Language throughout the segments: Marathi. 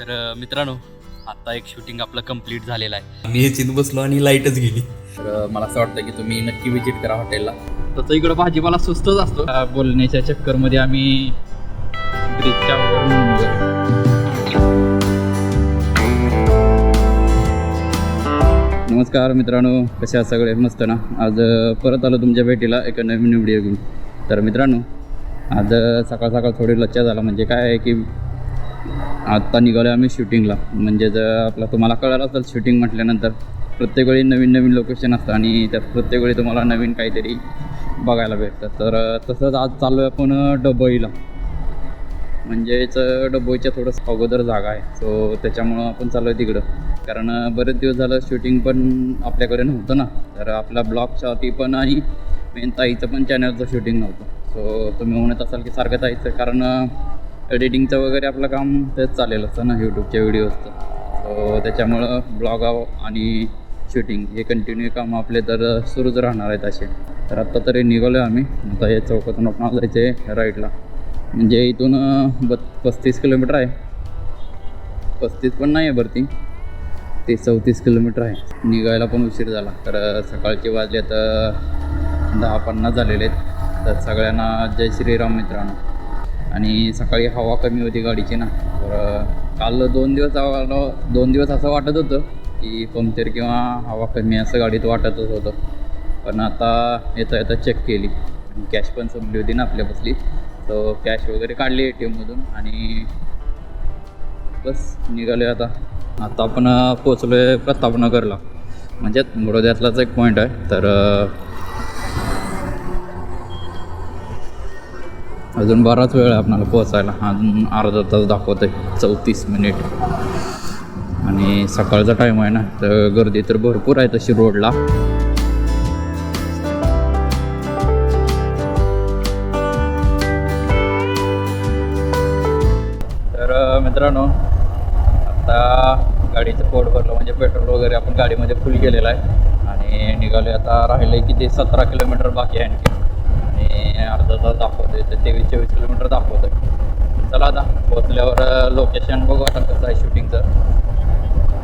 तर मित्रांनो आता एक शूटिंग आपलं कंप्लीट झालेलं आहे. मी हेचित बसलो आणि लाईटच गेली. तर मला असं वाटतं की तुम्ही नक्की विजिट करा हॉटेलला तसं इकडं भाजीपाला स्वस्तच असतो. बोलण्याच्या चक्करमध्ये आम्ही ब्रिजच्या. नमस्कार मित्रांनो कसे आहात सगळे? मस्त ना? आज परत आलो तुमच्या भेटीला एका नवीन व्हिडिओ घेऊन. तर मित्रांनो आज सकाळ सकाळ थोडी लच्चा झाला. म्हणजे काय आहे की आत्ता निघालो आम्ही शूटिंगला. म्हणजे जर आपला तुम्हाला कळलं असेल शूटिंग म्हटल्यानंतर प्रत्येक वेळी नवीन नवीन लोकेशन असतं आणि त्यात प्रत्येक वेळी तुम्हाला नवीन काहीतरी बघायला भेटतं. तर तसंच आज चाललो आहे आपण डबईला. म्हणजेच डबईच्या डबोईच्या थोडंसं अगोदर जागा आहे. सो त्याच्यामुळं आपण चाललो आहे तिकडं. कारण बरेच दिवस झालं शूटिंग पण आपल्याकडे नव्हतं ना. तर आपल्या ब्लॉगसाठी पण आणि मेन ताईचं पण चॅनलचं शूटिंग नव्हतं. सो तुम्ही म्हणत असाल की सारखं ताईचं. कारण एडिटिंगचं वगैरे आपलं काम तेच चालेल असतं ना यूट्यूबच्या व्हिडिओजचं सो त्याच्यामुळं ब्लॉग आणि शूटिंग हे कंटिन्यू काम आपले तर सुरूच राहणार आहेत असे. तर आत्ता तरी निघालो आहे आम्ही. आता या चौकातून आपण जायचं आहे राईटला म्हणजे इथून बत् पस्तीस किलोमीटर आहे. पस्तीस पण नाही आहे भरती. ते चौतीस किलोमीटर आहे. निघायला पण उशीर झाला. तर सकाळचे वाजले तर दहा पन्नास झालेले आहेत. तर सगळ्यांना जय श्रीराम मित्रांनो. आणि सकाळी हवा कमी होती गाडीची ना तर काल दोन दिवस आम्हाला दोन दिवस असं वाटत होतं की पंक्चर किंवा हवा कमी असं गाडीत वाटतच होतं. पण आता येता येता चेक केली. आणि कॅश पण संपली होती ना आपल्या बसली तर कॅश वगैरे काढली ए टी एममधून आणि बस निघालो आता. आता आपण पोचलो आहे प्रतापनगरला. म्हणजे बडोद्यातलाच एक पॉईंट आहे. तर अजून बराच वेळ आहे आपल्याला पोहोचायला. अजून अर्धा तास दाखवत आहे चौतीस मिनिट. आणि सकाळचा टाईम आहे ना तर गर्दी तर भरपूर आहे तशी रोडला तर मित्रांनो आता गाडीचं पोट भरलं म्हणजे पेट्रोल वगैरे आपण गाडीमध्ये फुल केलेलं आहे. आणि निघाले आता राहिले किती? सतरा किलोमीटर बाकी आहे आणखी. आणि अर्धा तास दाखवतोय तर तेवीस चोवीस किलोमीटर दाखवतोय. चला आता पोचल्यावर लोकेशन बघू आता कसं आहे शूटिंगचं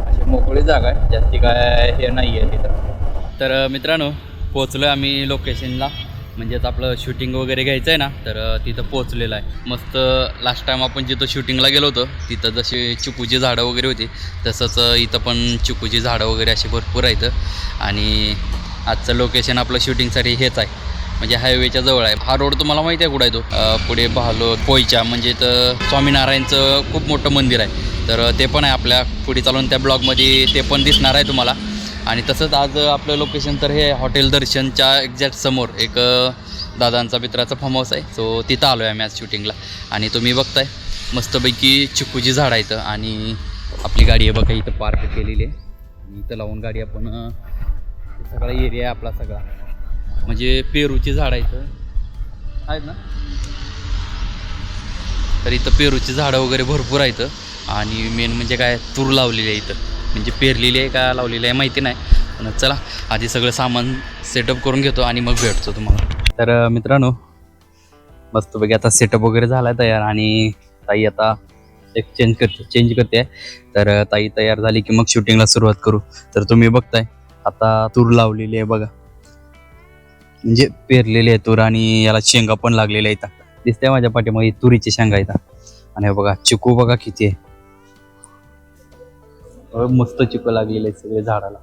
अशी मोकळी जागा आहे जास्ती काय हे नाही आहे तिथं. तर मित्रांनो पोचलो आहे आम्ही लोकेशनला म्हणजेच आपलं शूटिंग वगैरे घ्यायचं आहे ना तर तिथं पोचलेलं आहे. मस्त लास्ट टाईम आपण जिथं शूटिंगला गेलो होतो तिथं जशी चिकूची झाडं वगैरे होती तसंच इथं पण चिकूची झाडं वगैरे अशी भरपूर आहेत. आणि आजचं लोकेशन आपलं शूटिंगसाठी हेच आहे. म्हणजे हायवेच्या जवळ आहे. हा रोड तुम्हाला माहिती आहे कुठं आहे तो? पुढे बहालो पोईच्या म्हणजे तर स्वामीनारायणचं खूप मोठं मंदिर आहे. तर ते पण आहे आपल्या पुढे चालून त्या ब्लॉगमध्ये ते पण दिसणार आहे तुम्हाला. आणि तसंच आज आपलं लोकेशन तर हे हॉटेल दर्शनच्या एक्झॅक्ट समोर. एक दादांचा मित्राचा फार्म हाऊस आहे. सो तिथं आलो आहे आम्ही आज शूटिंगला आणि तुम्ही बघताय मस्तपैकी चिकूची झाडं इथं आणि आपली गाडी आहे बघा इथं पार्क केलेली आहे. आणि इथं लावून गाडी आपण सगळा एरिया आहे आपला सगळा. म्हणजे पेरूची झाडं इथं आहेत ना? तर इथं पेरूची झाडं वगैरे भरपूर आहेत. आणि मेन म्हणजे काय तूर लावलेली आहे इथं. म्हणजे पेरलेली आहे का लावलेली आहे माहिती नाही. पण चला आधी सगळं सामान सेटअप करून घेतो आणि मग भेटतो तुम्हाला. तर मित्रांनो मित्रांनो मस्तपैकी आता सेटअप वगैरे झाला आहे तयार. आणि ताई आता एक चेंज करते चेंज करते. तर ताई तयार झाली की मग शूटिंगला सुरुवात करू. तर तुम्ही बघताय आता तूर लावलेली आहे बघा. म्हणजे पेरलेली आहे तूर आणि याला शेंगा पण लागलेल्या आहेत. दिसते माझ्या पाठीमागे तुरीची शेंगा आहेत. आणि बघा चिकू बघा किती आहे. मस्त चिकू लागलेले आहेत सगळे झाडाला.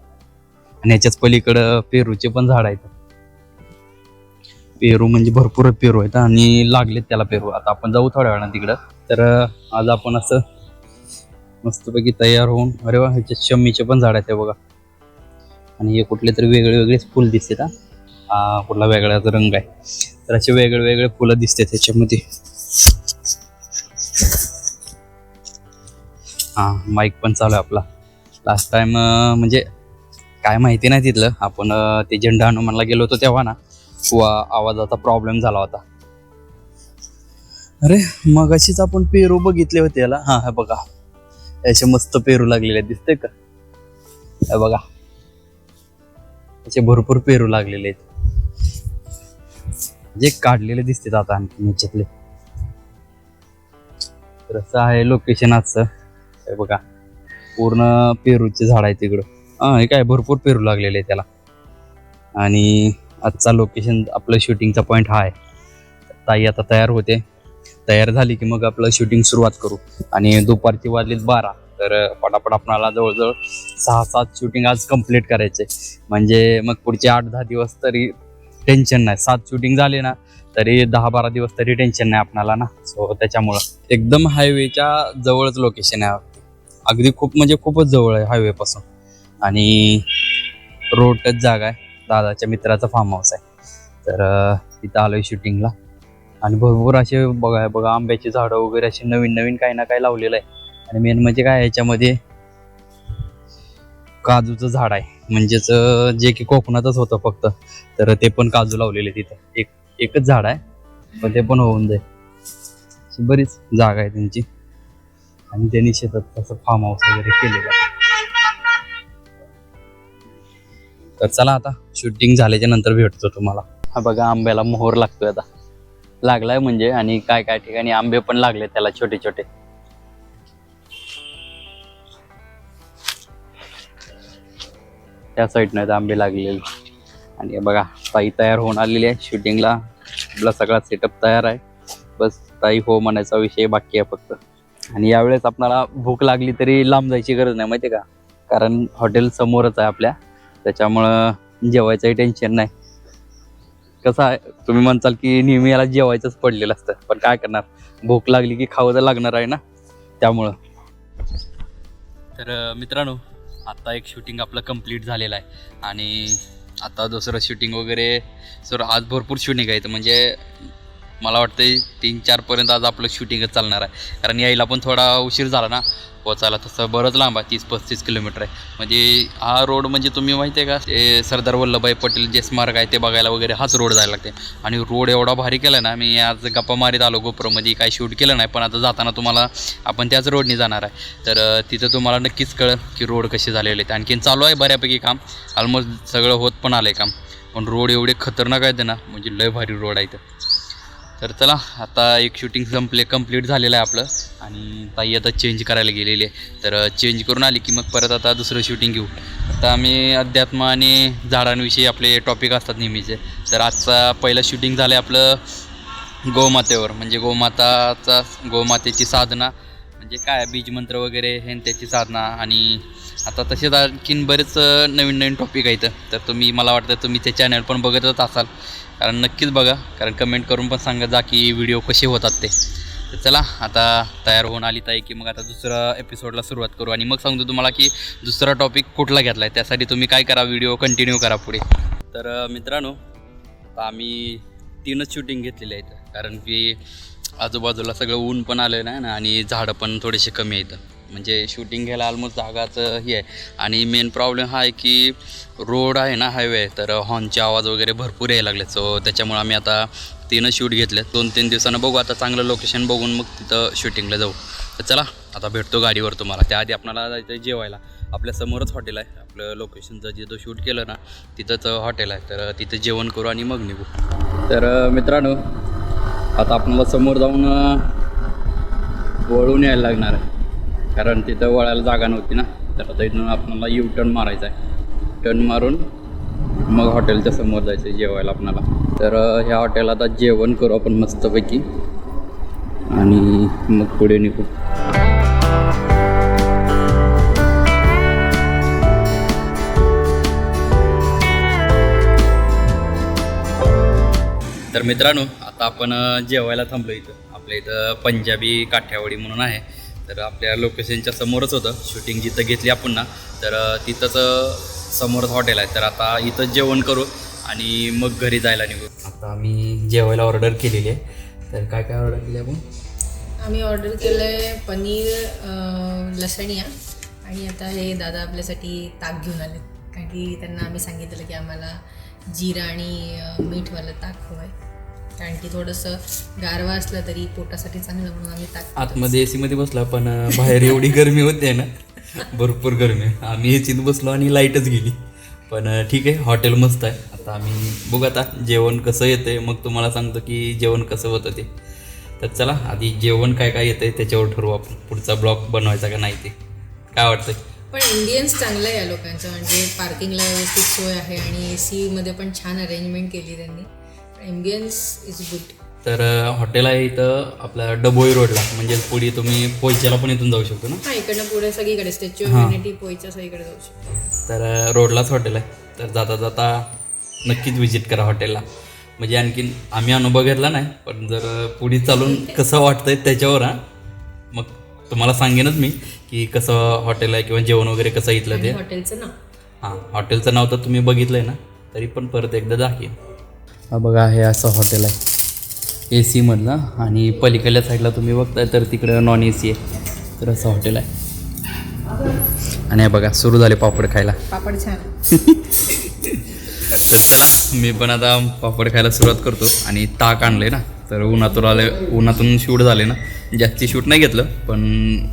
आणि याच्याच पलीकडं पेरूचे पण झाड आहेत. पेरू म्हणजे भरपूर पेरू आहेत आणि लागलेत त्याला पेरू. आता आपण जाऊ थोड्या वेळानं तिकडं. तर आज आपण असं मस्तपैकी तयार होऊन अरे वा ह्याच्यात शमीचे पण झाड आहेत हे बघा. आणि हे कुठले तरी वेगळे वेगळेच फुल दिसतात हा कुठला वेगळाच रंग आहे. तर असे वेगळे वेगळे फुलं दिसते त्याच्यामध्ये. हा माईक पण चालू आहे आपला. लास्ट टाइम म्हणजे काय माहिती नाही तिथलं. आपण ते झेंडा हनुमानला गेलो होतो तेव्हा ना वा आवाजाचा प्रॉब्लेम झाला होता. अरे मग अशीच आपण पेरू बघितले होते याला. हा हा बघा. याचे मस्त पेरू लागलेले दिसते का? हे बघा. असे भरपूर पेरू लागलेले आहेत. जे काढलेले दिसतात आता आणखी ह्याच्यातले. तर असं आहे लोकेशन आजचं. हे बघा पूर्ण पेरूचे झाड आहे तिकडं. हां हे काय भरपूर पेरू लागलेले आहे त्याला. आणि आजचा लोकेशन आपलं शूटिंगचा पॉईंट हा आहे. ताई आता तयार होते. तयार झाली की मग आपलं शूटिंग सुरुवात करू. आणि दुपारची वाजलीत बारा. तर पटापट आपणाला जवळजवळ सहा सात शूटिंग आज कंप्लीट करायचे. म्हणजे मग पुढचे आठ दहा दिवस तरी टेन्शन नाही. सात शूटिंग झाले ना तरी दहा बारा दिवस तरी टेन्शन नाही आपणाला ना. सो त्याच्यामुळं. एकदम हायवेच्या जवळच लोकेशन आहे. अगदी खूप म्हणजे खूपच जवळ आहे हायवेपासून आणि रोडच जागा आहे. दादाच्या मित्राचा फार्म हाऊस आहे. तर तिथं आलो आहे शूटिंगला आणि भरपूर असे बघा बघा आंब्याची झाडं वगैरे असे नवीन नवीन काही ना काही लावलेलं आहे. आणि मेन म्हणजे काय याच्यामध्ये काजूचं झाड आहे. म्हणजेच जे की कोकणातच होतं फक्त तर ते पण काजू लावलेले तिथं. एक एकच झाड आहे पण ते पण होऊन जाईल. बरीच जागा आहे त्यांची. आणि त्यांनी शेतात तसं फार्म हाऊस वगैरे केलेलं आहे. तर चला आता शूटिंग झाल्याच्यानंतर भेटतो तुम्हाला. हा बघा आंब्याला मोहर लागतोय आता. लागलाय म्हणजे आणि काय काय ठिकाणी आंबे पण लागले त्याला छोटे छोटे त्या साईडनं आंबे लागलेले आणि बघा ताई तयार होऊन आलेली आहे शूटिंगला आपला सगळा सेटअप तयार आहे. बस ताई हो म्हणायचा विषय बाकी आहे फक्त. आणि यावेळेस आपणाला भूक लागली तरी लांब जायची गरज नाही माहिती का? कारण हॉटेल समोरच आहे आपल्या. त्याच्यामुळं जेवायचंही टेन्शन नाही. कसं आहे तुम्ही म्हणताल की नेहमी याला जेवायचंच पडलेलं असतं. पण काय करणार? भूक लागली की खावं तर लागणार आहे ना? त्यामुळं. तर मित्रांनो आता एक शूटिंग आपलं कंप्लीट झालेलं आहे. आणि आता दुसरं शूटिंग वगैरे सर आज भरपूर शूटिंग आहे म्हणजे मला वाटतं तीन चारपर्यंत आज आपलं शूटिंगच चालणार आहे. कारण यायला पण थोडा उशीर झाला ना. पोचायला तसं बरंच लांब आहे तीस पस्तीस किलोमीटर आहे. म्हणजे हा रोड म्हणजे तुम्ही माहिती आहे का ते सरदार वल्लभभाई पटेल जे स्मारक आहे ते बघायला वगैरे हाच रोड जायला लागते आणि रोड एवढा भारी केला ना मी आज गप्पा मारीत आलो गोप्रोमध्ये काय शूट केलं नाही पण आता जाताना तुम्हाला आपण त्याच रोडने जाणार आहे. तर तिथं तुम्हाला नक्कीच कळेल की रोड कसे झालेले आहेत. आणखीन चालू आहे बऱ्यापैकी काम ऑलमोस्ट सगळं होत पण आलं आहे काम. पण रोड एवढे खतरनाक आहेत ना म्हणजे लय भारी रोड आहे इथं. तर चला आता एक शूटिंग संपले कंप्लीट झालेलं आहे आपलं. आणि ताई आता चेंज करायला गेलेली आहे. तर चेंज करून आली की मग परत आता दुसरं शूटिंग घेऊ. आता आम्ही अध्यात्म आणि झाडांविषयी आपले टॉपिक असतात नेहमीचे. तर आजचा पहिलं शूटिंग झालं आहे आपलं गोमातेवर. म्हणजे गोमाताचा गोमातेची साधना. म्हणजे काय बीजमंत्र वगैरे हे न त्याची साधना. आणि आता तसेच आणखीन बरेच नवीन नवीन टॉपिक आहेत. तर तुम्ही मला वाटतं तुम्ही ते चॅनल पण बघतच असाल. कारण नक्कीच बघा कारण कमेंट करून पण सांगा जा की व्हिडिओ कसे होतात ते. तर चला आता तयार होऊन आली ताई की मग आता दुसरा एपिसोडला सुरुवात करू. आणि मग सांगतो तुम्हाला की दुसरा टॉपिक कुठला घेतला आहे त्यासाठी तुम्ही काय करा व्हिडिओ कंटिन्यू करा पुढे. तर मित्रांनो आता आम्ही तीनच शूटिंग घेतलेली आहेत. कारण की आजूबाजूला सगळं ऊन पण आलं नाही ना आणि झाडं पण थोडेसे कमी आहेत. म्हणजे शूटिंग घ्यायला ऑलमोस्ट जागाचं हे आहे. आणि मेन प्रॉब्लेम हा आहे की रोड आहे ना हायवे आहे तर हॉर्नचे आवाज वगैरे भरपूर यायला लागले सो त्याच्यामुळे आम्ही आता तीनच शूट घेतले दोन तीन दिवसानं बघू. आता चांगलं लोकेशन बघून मग तिथं शूटिंगला जाऊ. तर चला आता भेटतो गाडीवर तुम्हाला. त्याआधी आपल्याला जायचं जेवायला. आपल्या समोरच हॉटेल आहे. आपलं लोकेशनचं जिथं शूट केलं ना तिथंच हॉटेल आहे. तर तिथं जेवण करू आणि मग निघू. तर मित्रांनो आता आपल्याला समोर जाऊन वळून यायला लागणार आहे. कारण तिथं वळायला जागा नव्हती ना. तर आता इथून आपल्याला यू टर्न मारायचा आहे. टर्न मारून मग हॉटेलच्या समोर जायचं आहे जेवायला आपल्याला. तर ह्या हॉटेल आता जेवण करू आपण मस्तपैकी. आणि मग पुढे निघू. तर मित्रांनो आता आपण जेवायला थांबलो इथं. आपल्या इथं पंजाबी काठ्यावाडी म्हणून आहे. तर आपल्या लोकेशनच्या समोरच होतं. शूटिंग जिथं घेतली आपण ना तर तिथंच समोरच हॉटेल आहे. तर आता इथंच जेवण करू आणि मग घरी जायला निघू. आता आम्ही जेवायला ऑर्डर केलेली आहे. तर काय काय ऑर्डर केली आपण? आम्ही ऑर्डर केलं आहे पनीर लसणिया आणि आता हे दादा आपल्यासाठी ताक घेऊन आले. कारण की त्यांना आम्ही सांगितलं की आम्हाला जिरा आणि मीठवालं ताक हवं आहे कारण की थोडंसं गारवा असलं तरी पोटासाठी चांगलं म्हणून आम्ही. आतमध्ये ए सीमध्ये बसला पण बाहेर एवढी गरमी होते ना भरपूर गरमी. आम्ही एसीत बसलो आणि लाईटच गेली. पण ठीक आहे हॉटेल मस्त आहे. आता आम्ही बघू आता जेवण कसं येतंय. मग तुम्हाला सांगतो की जेवण कसं होतं ते. तर चला आधी जेवण काय काय येतंय त्याच्यावर ठरवू आपण. पुढचा ब्लॉग बनवायचा का नाही ते. काय वाटतंय? पण इंडियन्स चांगलं आहे या लोकांचं. म्हणजे पार्किंगला व्यवस्थित सोय आहे आणि ए सीमध्ये पण छान अरेंजमेंट केली त्यांनी. इंडियन्स इज गुड तर हॉटेल आहे इथं आपल्या डबोई रोडला. म्हणजे पुढे तुम्ही पोयच्याला पण इथून जाऊ शकतो ना? हा इकडनं पुढे सगळीकडे स्टॅच्यू ऑफ. युनिटी पोईच्या सगळीकडे जाऊ शकतो. तर रोडलाच हॉटेल आहे. तर जाता जाता नक्कीच विजिट करा हॉटेलला. म्हणजे आणखीन आम्ही अनुभव घेतला नाही पण जर पुढे चालून कसं वाटतंय त्याच्यावर हा. मग तुम्हाला सांगेनच मी की कसं हॉटेल आहे किंवा जेवण वगैरे कसं इथलं ते. हॉटेलचं ना हां हॉटेलचं नाव तर तुम्ही बघितलं आहे ना तरी पण परत एकदा दाखवेन. हा बघा हे असं हॉटेल आहे. ए सीमधलं आणि पलीकडल्या साईडला तुम्ही बघताय तर तिकडं नॉन ए सी आहे. तर असं हॉटेल आहे. आणि हे बघा सुरू झाले पापड खायला. पापड छान. तर चला मी पण आता पापड खायला सुरुवात करतो. आणि ताक आणले ना तर उन्हातून आले उन्हातून शूट झाले ना. जास्ती शूट नाही घेतलं पण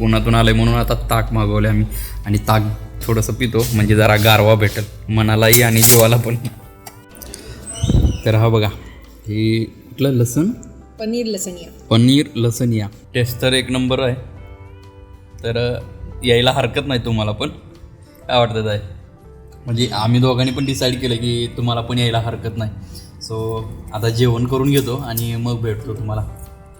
उन्हातून आले म्हणून आता ताक मागवले आम्ही. आणि ताक थोडंसं पितो म्हणजे जरा गारवा भेटेल. मनालाही आणि जीवाला पण. तर हा बघा हे कुठलं? लसूण? पनीर लसणिया. पनीर लसण या टेस्ट तर एक नंबर आहे. तर यायला हरकत नाही तुम्हाला पण. काय वाटतं आहे म्हणजे आम्ही दोघांनी पण डिसाईड केलं की तुम्हाला पण यायला हरकत नाही. सो आता जेवण करून घेतो आणि मग भेटतो तुम्हाला.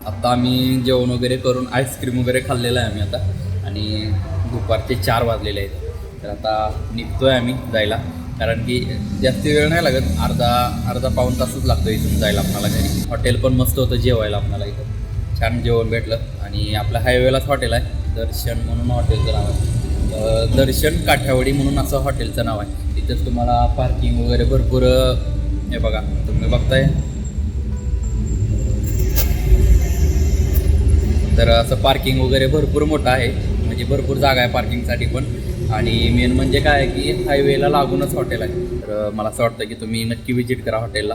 आता आम्ही जेवण वगैरे करून आईस्क्रीम वगैरे खाल्लेलं आहे आम्ही आता. आणि दुपारचे चार वाजलेले आहेत. तर आता निघतो आहे आम्ही जायला. कारण की जास्त वेळ नाही लागत. अर्धा अर्धा पाऊण तासच लागतो इथून जायला आपणाला घरी. हॉटेल पण मस्त होतं जेवायला आपणाला इथं. छान जेवण भेटलं. आणि आपल्या हायवेलाच हॉटेल आहे. दर्शन म्हणून हॉटेलचं नाव आहे. दर्शन काठ्यावडी म्हणून असं हॉटेलचं नाव आहे. तिथंच तुम्हाला पार्किंग वगैरे भरपूर हे बघा तुम्ही बघताय. तर असं पार्किंग वगैरे भरपूर मोठं आहे. म्हणजे भरपूर जागा आहे पार्किंगसाठी पण. आणि मेन म्हणजे काय आहे की हायवेला लागूनच हॉटेल आहे. तर मला असं वाटतं की तुम्ही नक्की व्हिजिट करा हॉटेलला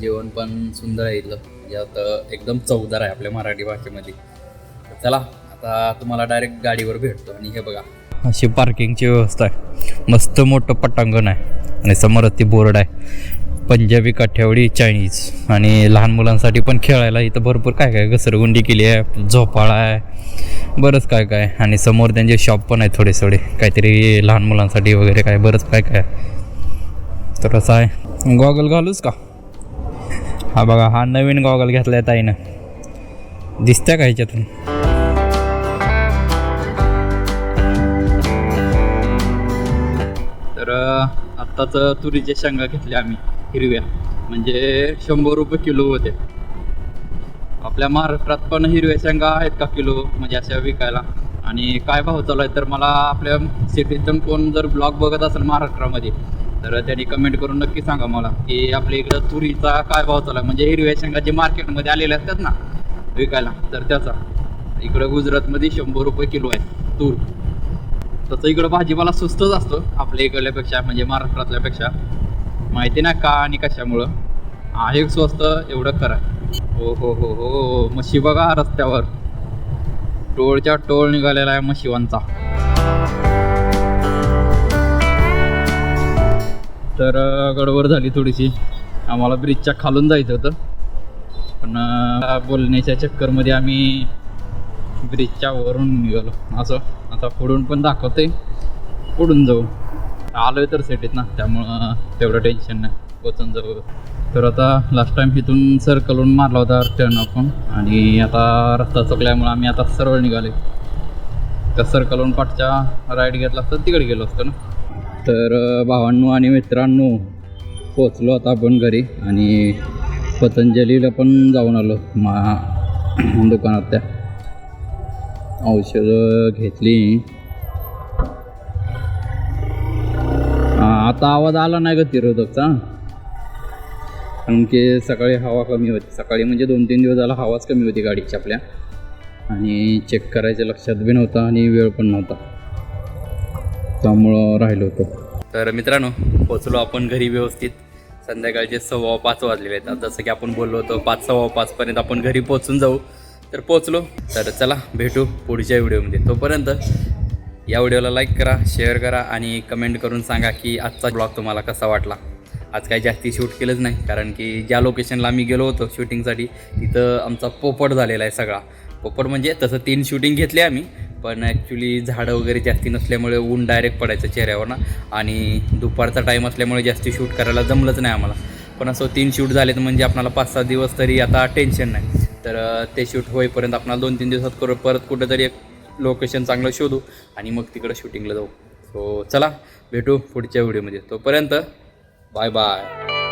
जेवण पण सुंदर आहे इथलं. म्हणजे यात एकदम चवदार आहे आपल्या मराठी भाषेमध्ये. चला आता तुम्हाला डायरेक्ट गाडीवर भेटतो आणि हे बघा. अशी पार्किंगची व्यवस्था आहे. मस्त मोठं पटांगण आहे. आणि समोरच ती बोर्ड आहे. पंजाबी काठ्यावडी चायनीज आणि लहान मुलांसाठी पण खेळायला इथं भरपूर काय काय घसरगुंडी केली आहे झोपाळा आहे बरंच काय काय. आणि समोर त्यांचे शॉप पण आहे थोडे थोडे काहीतरी लहान मुलांसाठी वगैरे काय बरंच काय काय. तर असं आहे. गॉगल घालूच का? हा बघा हा नवीन गॉगल घेतला आहे ताईनं. दिसत्या का ह्याच्यातून? तर आत्ताच तुरीच्या शेंगा घेतल्या आम्ही. हिरव्या. म्हणजे शंभर रुपये किलो होते. आपल्या महाराष्ट्रात पण हिरव्या शेंगा आहेत का किलो? म्हणजे अशा विकायला. आणि काय भाव चालू आहे? तर मला आपल्या सिटीतून कोण जर ब्लॉग बघत असेल महाराष्ट्रामध्ये तर त्यांनी कमेंट करून नक्की सांगा मला की आपल्या इकडं तुरीचा काय भाव चालू आहे? म्हणजे हिरव्या शेंगा जे मार्केटमध्ये आलेले असतात ना विकायला तर त्याचा. इकडं गुजरातमध्ये शंभर रुपये किलो आहे तूर. तसं इकडं भाजीपाला स्वस्तच असतो आपल्या इकडल्यापेक्षा म्हणजे महाराष्ट्रातल्यापेक्षा. माहिती ना का आणि कशामुळं? आहे स्वस्त एवढं खरं हो हो हो हो, हो, हो. म्हशी बघा रस्त्यावर? टोळच्या टोळ निघालेला आहे म्हशीवांचा तर गडबड झाली थोडीशी. आम्हाला ब्रिजच्या खालून जायचं होतं. पण बोलण्याच्या चक्करमध्ये आम्ही ब्रिजच्या वरून निघालो. असं. आता पुढून पण दाखवते पुढून जाऊ. आलोय तर सेटीत ना त्यामुळं तेवढं टेन्शन नाही पोचून जाऊ तर आता लास्ट टाइम इथून सर्कलून मारला होता टर्न आपण आणि आता रस्ता चुकल्यामुळे आम्ही आता सरळ निघाले त्या सर्कलून पाठच्या राईड घेतला असता तिकडे गेलो असतो ना. तर भावांनो आणि मित्रांनो पोचलो आता आपण घरी आणि पतंजलीला पण जाऊन आलो मा दुकानात त्या. औषधं घेतली. आता आवाज आला नाही का तिरोधकचा. कारण की सकाळी हवा कमी होती. सकाळी म्हणजे दोन तीन दिवस झाला हवाच कमी होती गाडीची आपल्या. आणि चेक करायचं लक्षात बी नव्हता आणि वेळ पण नव्हता. त्यामुळं राहिलो होतो. तर मित्रांनो पोचलो आपण घरी व्यवस्थित. संध्याकाळचे सव्वा पाच वाजलेले आहेत. जसं की आपण बोललो होतो पाच सव्वा पाचपर्यंत आपण घरी पोचून जाऊ. तर पोचलो तर चला भेटू पुढच्या व्हिडिओमध्ये तोपर्यंत या व्हिडिओला लाईक करा शेअर करा आणि कमेंट करून सांगा की आजचा ब्लॉग तुम्हाला कसा वाटला. आज काही जास्ती शूट केलंच नाही कारण की ज्या लोकेशनला आम्ही गेलो होतो शूटिंगसाठी तिथं आमचा पोपट झालेला आहे सगळा. पोपट म्हणजे तसं तीन शूटिंग घेतले आम्ही पण ॲक्च्युली झाडं वगैरे जास्ती नसल्यामुळे ऊन डायरेक्ट पडायचं चेहऱ्यावर ना. आणि दुपारचा टाईम असल्यामुळे जास्ती शूट करायला जमलंच नाही आम्हाला. पण असं तीन शूट झालेत म्हणजे आपल्याला पाच सहा दिवस तरी आता टेन्शन नाही. तर ते शूट होईपर्यंत आपल्याला दोन तीन दिवसात करू परत कुठंतरी एक लोकेशन चांगलं शोधू आणि मग तिकडं शूटिंगला जाऊ. सो चला भेटू पुढच्या व्हिडिओमध्ये. तोपर्यंत बाय बाय